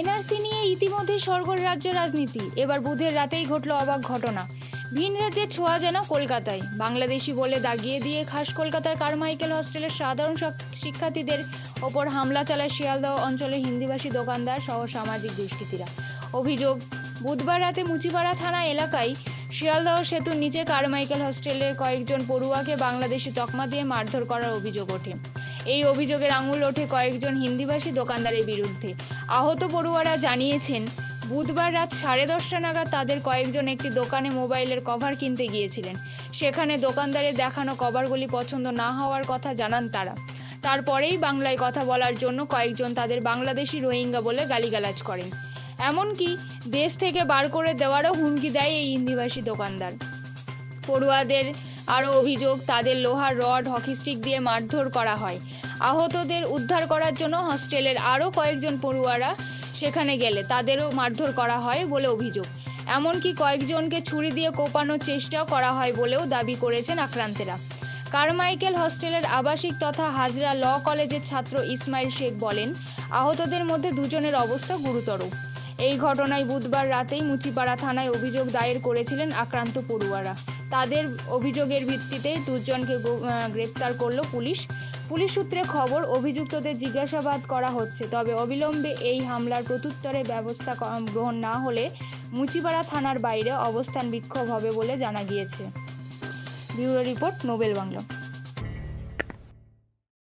NRC নিয়ে ইতিমধ্যে সরগোল রাজ্য রাজনীতি। এবার বুধের রাতেই ঘটল অবাক ঘটনা। ভিন রাজ্যের ছোঁয়া যেন কলকাতায়। বাংলাদেশি বলে দাগিয়ে দিয়ে খাস কলকাতার কারমাইকেল হস্টেলের সাধারণ শিক্ষার্থীদের ওপর হামলা চালায় শিয়ালদহ অঞ্চলের হিন্দিভাষী দোকানদার সহ সামাজিক দুষ্কৃতীরা। অভিযোগ, বুধবার রাতে মুচিপাড়া থানা এলাকায় শিয়ালদহ সেতুর নিচে কারমাইকেল হস্টেলের কয়েকজন পড়ুয়াকে বাংলাদেশি তকমা দিয়ে মারধর করার অভিযোগ ওঠে। এই অভিযোগের আঙুল ওঠে কয়েকজন হিন্দিভাষী দোকানদারের বিরুদ্ধে। আহত পড়ুয়ারা জানিয়েছেন, বুধবার রাত সাড়ে দশটা নাগাদ তাদের কয়েকজন একটি দোকানে মোবাইলের কভার কিনতে গিয়েছিলেন। সেখানে দোকানদারের দেখানো কভারগুলি পছন্দ না হওয়ার কথা জানান তারা। তারপরেই বাংলায় কথা বলার জন্য কয়েকজন তাদের বাংলাদেশি রোহিঙ্গা বলে গালিগালাজ করেন। এমনকি দেশ থেকে বার করে দেওয়ারও হুমকি দেয় এই হিন্দিভাষী দোকানদার। পড়ুয়াদের আরও অভিযোগ, তাদের লোহার রড, হকি স্টিক দিয়ে মারধর করা হয়। আহতদের উদ্ধার করার জন্য হস্টেলের আরও কয়েকজন পড়ুয়ারা সেখানে গেলে তাদেরও মারধর করা হয় বলে অভিযোগ। এমনকি কয়েকজনকে ছুরি দিয়ে কোপানোর চেষ্টাও করা হয় বলেও দাবি করেছেন আক্রান্তেরা। কারমাইকেল হস্টেলের আবাসিক তথা হাজরা ল কলেজের ছাত্র ইসমাইল শেখ বলেন, আহতদের মধ্যে দুজনের অবস্থা গুরুতর। এই ঘটনায় বুধবার রাতেই মুচিপাড়া থানায় অভিযোগ দায়ের করেছিলেন আক্রান্ত পড়ুয়ারা। তাদের অভিযোগের ভিত্তিতে দুজনকে গ্রেপ্তার করল পুলিশ। পুলিশ সূত্রে খবর, অভিযুক্তদের জিজ্ঞাসাবাদ করা হচ্ছে। তবে অবিলম্বে এই হামলার প্রত্যুত্তরে ব্যবস্থা গ্রহণ না হলে মুচিপাড়া থানার বাইরে অবস্থান বিক্ষোভ হবে বলে জানা গিয়েছে। Bureau report, Nobel Bangla.